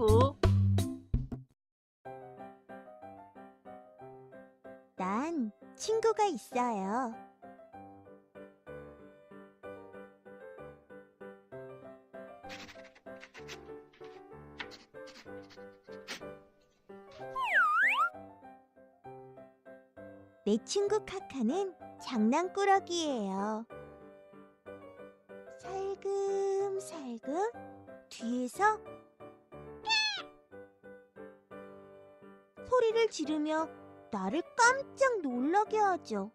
친구. 난 친구가 있어요. 내 친구 카카는 장난꾸러기예요. 살금살금 뒤에서 소리를 지르며 나를 깜짝 놀라게 하죠.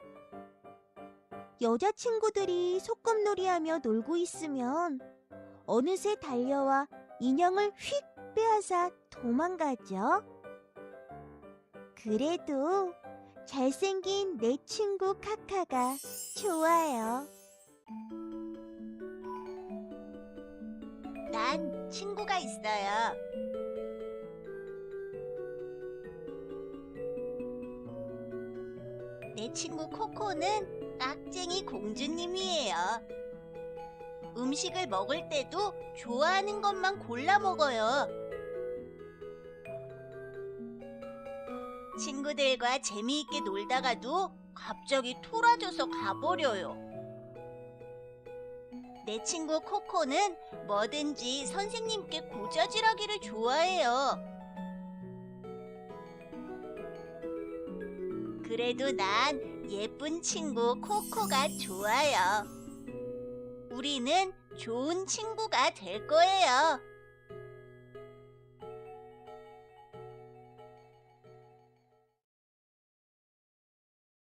여자친구들이 소꿉놀이하며 놀고 있으면 어느새 달려와 인형을 휙 빼앗아 도망가죠. 그래도 잘생긴 내 친구 카카가 좋아요. 난 친구가 있어요. 내 친구 코코는 깍쟁이 공주님이에요. 음식을 먹을 때도 좋아하는 것만 골라 먹어요. 친구들과 재미있게 놀다가도 갑자기 토라져서 가버려요. 내 친구 코코는 뭐든지 선생님께 고자질하기를 좋아해요. 그래도 난 예쁜 친구 코코가 좋아요. 우리는 좋은 친구가 될 거예요.